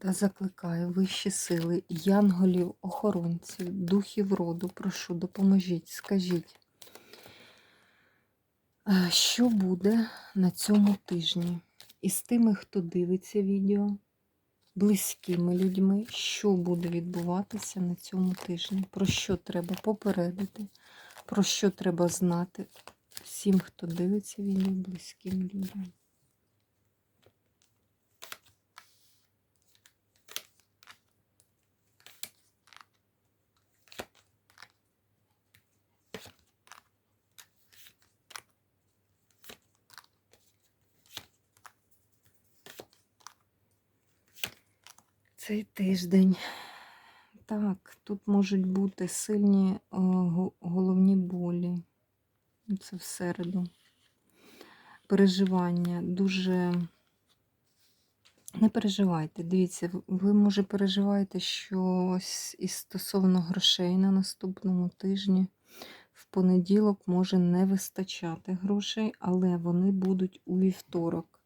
Та закликаю вищі сили, янголів, охоронців, духів роду, прошу, допоможіть, скажіть, е, що буде на цьому тижні? Із тими, хто дивиться відео, близькими людьми, що буде відбуватися на цьому тижні, про що треба попередити, про що треба знати всім, хто дивиться відео, близьким людям. Цей тиждень. Так, тут можуть бути сильні е, головні болі. Це в середу. Переживання дуже. Не переживайте, дивіться, ви, може, переживаєте щось із стосовно грошей на наступному тижні. В понеділок може не вистачати грошей, але вони будуть у вівторок.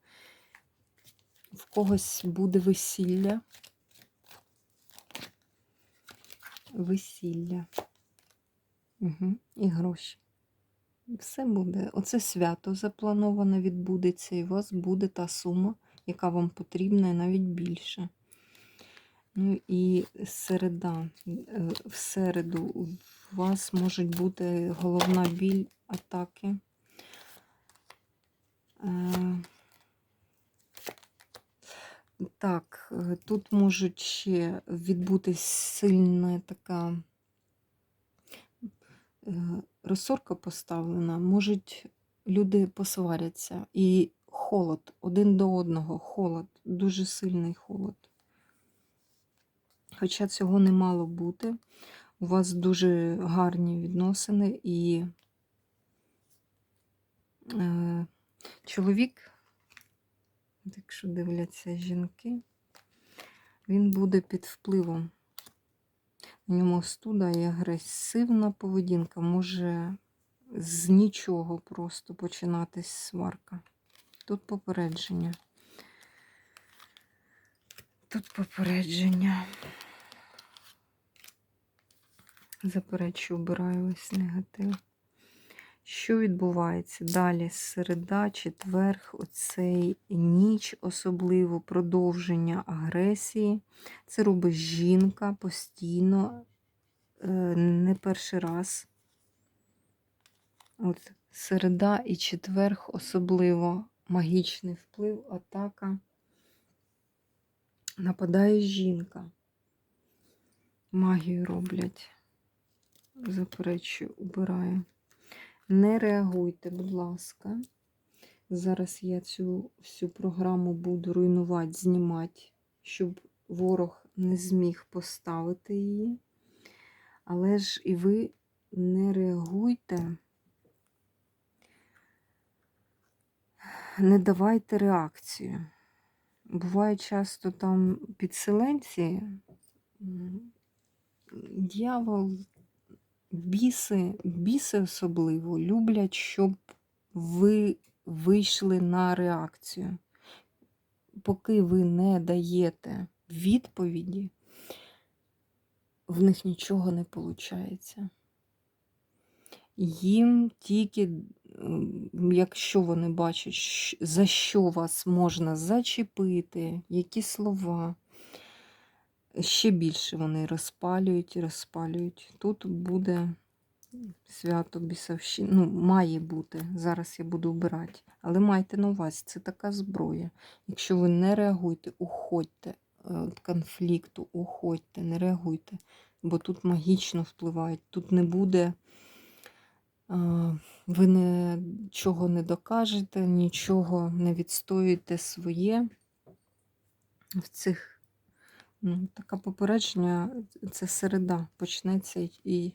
В когось буде весілля. Весілля. Угу. І гроші. Все буде. Оце свято заплановане відбудеться, і у вас буде та сума, яка вам потрібна, і навіть більше. Ну і середа. Е, В середу у вас можуть бути головна біль атаки. Так, е, тут можуть ще відбутись сильна така е, розсорка поставлена, можуть люди посваряться. І холод один до одного, холод, дуже сильний холод. Хоча цього не мало бути. У вас дуже гарні відносини і е, чоловік, якщо дивляться жінки, він буде під впливом. У ньому студа і агресивна поведінка. Може з нічого просто починатись сварка. Тут попередження. Тут попередження. Заперечу, обираю ось негатив. Що відбувається далі? Середа, четверг, оцей ніч, особливо продовження агресії. Це робить жінка постійно, е, не перший раз. От середа і четверг особливо магічний вплив, атака. Нападає жінка. Магію роблять. Заперечую, убираю. Не реагуйте, будь ласка. Зараз я цю всю програму буду руйнувати, знімати, щоб ворог не зміг поставити її. Але ж і ви не реагуйте, не давайте реакцію. Буває часто там підселенці, дьявол, біси, біси особливо люблять, щоб ви вийшли на реакцію. Поки ви не даєте відповіді, в них нічого не виходить. Їм тільки, якщо вони бачать, за що вас можна зачепити, які слова, ще більше вони розпалюють і розпалюють. Тут буде свято бісовщини. Ну, має бути. Зараз я буду вбирати. Але майте на увазі, це така зброя. Якщо ви не реагуєте, уходьте е, від конфлікту, уходьте, не реагуйте. Бо тут магічно впливають. Тут не буде. е, Ви нічого не докажете, нічого не відстоїте своє в цих Ну, таке попередження це середа. Почнеться і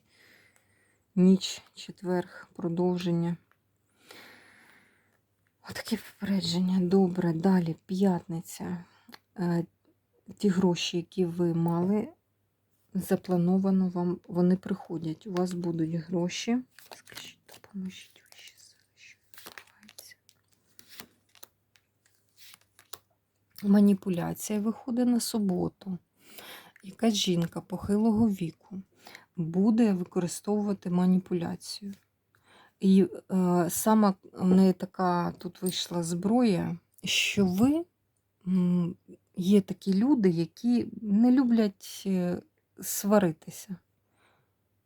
ніч, четверг, продовження. Отаке попередження. Добре, далі п'ятниця. Е, Ті гроші, які ви мали, заплановано вам, вони приходять. У вас будуть гроші. Скажіть, допоможіть вище сили, що відбувається. Маніпуляція виходить на суботу. Якась жінка похилого віку буде використовувати маніпуляцію. І е, саме в неї така тут вийшла зброя, що ви м, є такі люди, які не люблять е, сваритися.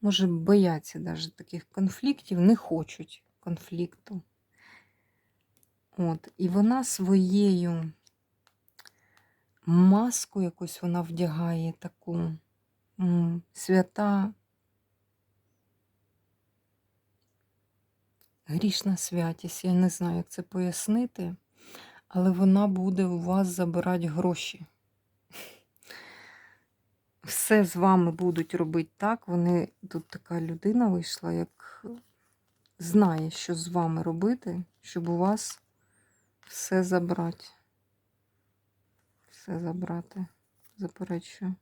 Може, бояться навіть таких конфліктів, не хочуть конфлікту. От. І вона своєю маску якусь вона вдягає таку свята, грішна святість. Я не знаю, як це пояснити, але вона буде у вас забирати гроші. Все з вами будуть робити так. Вони тут така людина вийшла, як знає, що з вами робити, щоб у вас все забрати. Все забрати. Заперечую.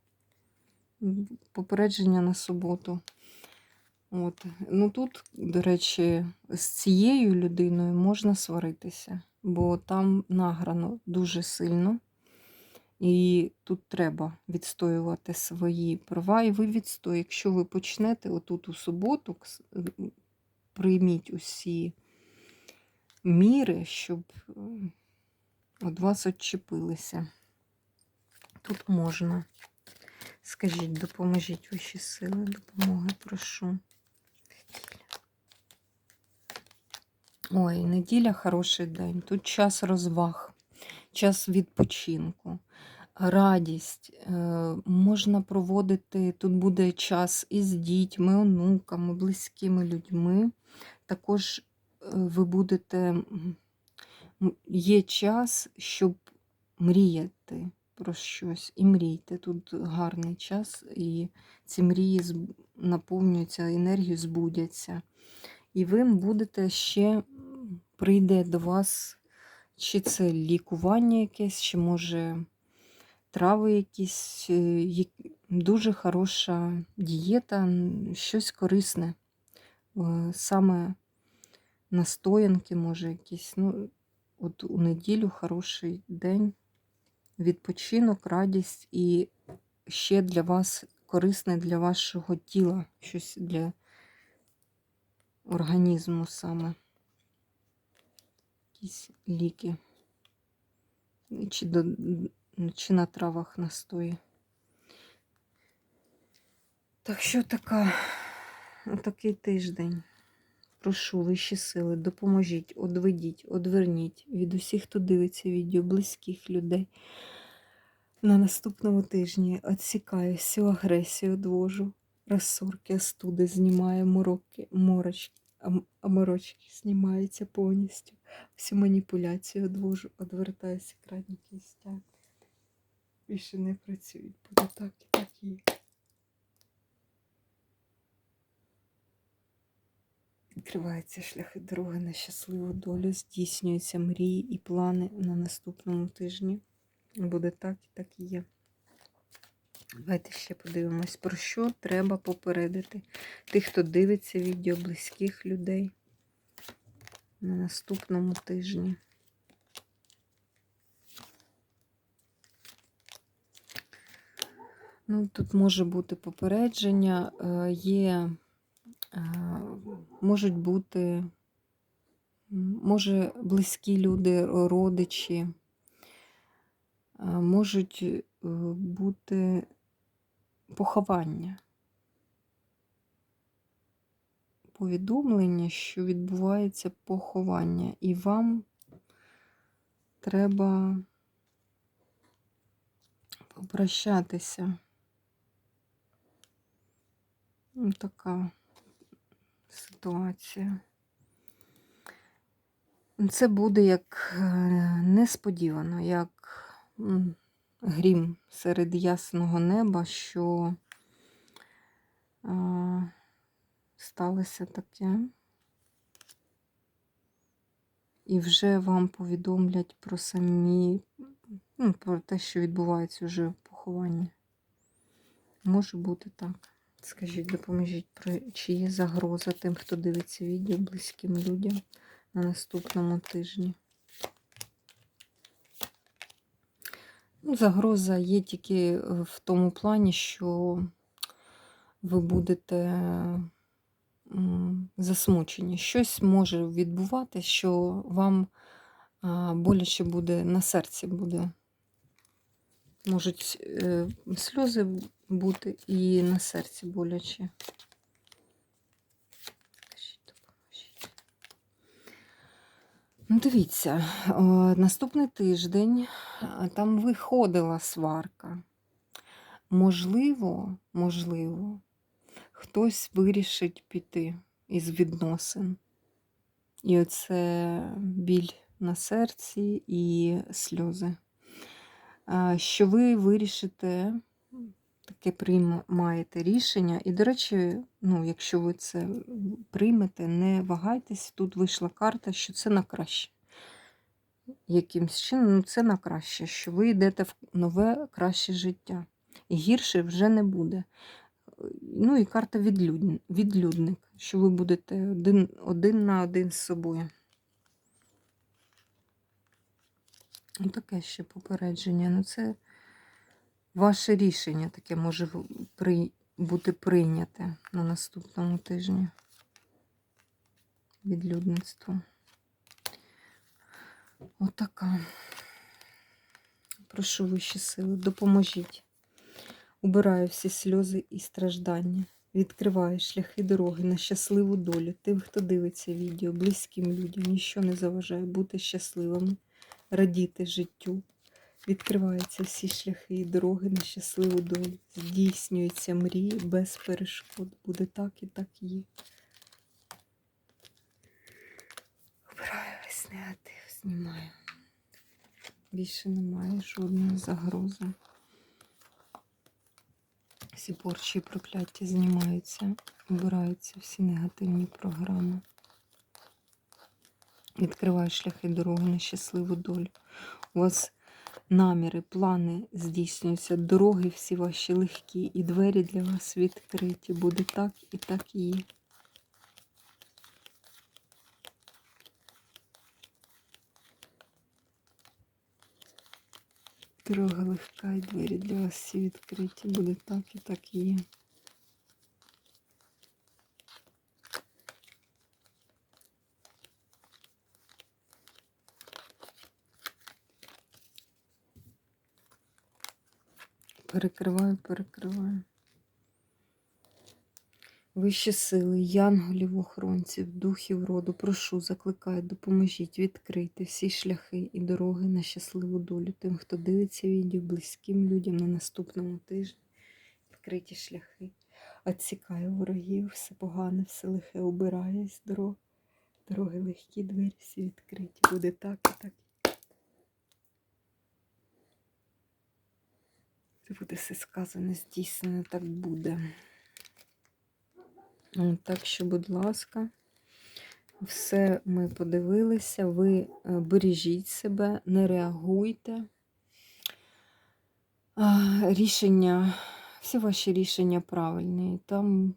Попередження на суботу. От. Ну тут, до речі, з цією людиною можна сваритися, бо там награно дуже сильно. І тут треба відстоювати свої права. І ви відстоїте. Якщо ви почнете отут у суботу, прийміть усі міри, щоб від вас відчепилися. Тут можна. Скажіть, допоможіть ваші сили, допомоги, прошу. Ой, неділя хороший день. Тут час розваг, час відпочинку, радість. Е, можна проводити, тут буде час із дітьми, онуками, близькими людьми. Також е, ви будете, є час, щоб мріяти про щось. І мрійте. Тут гарний час, і ці мрії наповнюються енергією, збудяться. І ви будете ще прийде до вас, чи це лікування якесь, чи може трави якісь, е, дуже хороша дієта, щось корисне. Е, Саме настоянки, може, якісь. Ну, от у неділю хороший день, відпочинок, радість і ще для вас корисне для вашого тіла, щось для організму саме. Якісь ліки. Чи, до, чи на травах настої. Так що така, такий тиждень. Прошу вищі сили, допоможіть, одведіть, одверніть від усіх, хто дивиться відео, близьких людей. На наступному тижні відсікаю всю агресію, одвожу, розсорки, остуди, знімаю мороки, морочки, морочки знімаються повністю. Всю маніпуляцію одвожу, одвертаюся крадні кістяк. Більше не працюють, буде так і так є. Відкриваються шляхи дороги на щасливу долю, здійснюються мрії і плани на наступному тижні. Буде так і так і є. Давайте ще подивимось, про що треба попередити тих, хто дивиться відео близьких людей на наступному тижні. Ну, тут може бути попередження, е, є, е, можуть бути, може, близькі люди, родичі, е, можуть е, бути поховання. Повідомлення, що відбувається поховання, і вам треба попрощатися. Така ситуація. Це буде як е, несподівано, як грім серед ясного неба, що а, сталося таке. І вже вам повідомлять про самі, ну, про те, що відбувається вже похованні. Може бути так. Скажіть, допоможіть, про- чи є загроза тим, хто дивиться відео близьким людям на наступному тижні. Ну, загроза є тільки е, в тому плані, що ви будете засмучені. Щось може відбуватися, що вам боляче буде на серці буде. Можуть е, сльози бути і на серці боляче. Ну, дивіться, о, наступний тиждень там виходила сварка. Можливо, можливо, хтось вирішить піти із відносин. І оце біль на серці і сльози. А, Що ви вирішите, таке приймаєте рішення. І, до речі, ну, якщо ви це приймете, не вагайтесь, тут вийшла карта, що це на краще. Якимсь чином, ну, це на краще, що ви йдете в нове краще життя. І гірше вже не буде. Ну і карта відлюдн- відлюдник, що ви будете один, один на один з собою. Ну, таке ще попередження. Ну, це ваше рішення таке може при, бути прийняте на наступному тижні. Відлюдництво. Отака. Прошу вищі сили, допоможіть. Убираю всі сльози і страждання. Відкриваю шляхи дороги на щасливу долю. Тим, хто дивиться відео, близьким людям, ніщо не заважає бути щасливими, радіти життю. Відкриваються всі шляхи і дороги на щасливу долю. Здійснюються мрії без перешкод. Буде так і так є. Убираю весь негатив, знімаю. Більше немає жодної загрози. Всі порчі і прокляття знімаються, обираються всі негативні програми. Відкриваю шляхи дороги на щасливу долю. У вас наміри, плани здійснюються, дороги всі ваші легкі, і двері для вас відкриті. Буде так і так і є. Дорога легка і двері для вас всі відкриті. Буде так і так і є. Перекриваю, перекриваю. Вищі сили, янголів, охоронців, духів роду, прошу, закликаю, допоможіть відкрити всі шляхи і дороги на щасливу долю тим, хто дивиться відео, близьким людям на наступному тижні. Відкриті шляхи. Отсікаю ворогів, все погане, все лихе обирає з дорог. Дороги легкі, двері всі відкриті. Буде так і так. Буде все сказане, здійснено, так буде. Так що, будь ласка, все ми подивилися. Ви е, бережіть себе, не реагуйте. Рішення, всі ваші рішення правильні. Там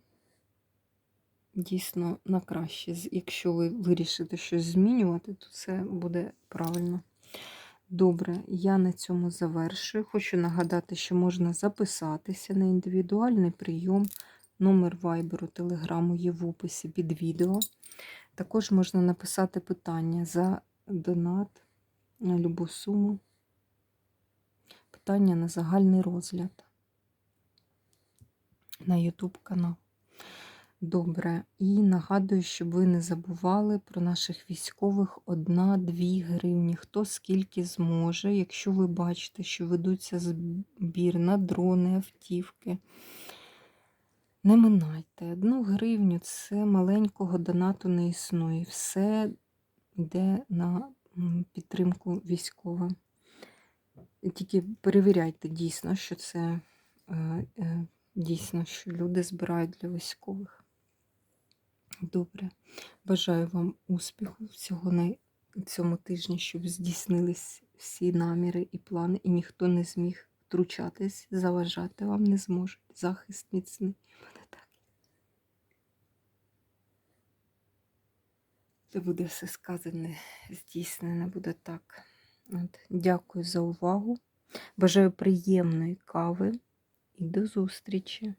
дійсно на краще. Якщо ви вирішите щось змінювати, то це буде правильно. Добре, я на цьому завершую. Хочу нагадати, що можна записатися на індивідуальний прийом. Номер вайберу, телеграму є в описі під відео. Також можна написати питання за донат на любу суму. Питання на загальний розгляд на YouTube канал. Добре. І нагадую, щоб ви не забували про наших військових 1-2 гривні. Хто скільки зможе, якщо ви бачите, що ведуться збір на дрони, автівки. Не минайте. Одну гривню це маленького донату не існує. Все йде на підтримку військовим. Тільки перевіряйте дійсно, що це е, е, дійсно, що люди збирають для військових. Добре. Бажаю вам успіху всього на цьому тижні, щоб здійснились всі наміри і плани, і ніхто не зміг втручатись, заважати вам не зможуть. Захист міцний. Мене так. Це буде все сказане, здійснене буде так. От. Дякую за увагу. Бажаю приємної кави і до зустрічі!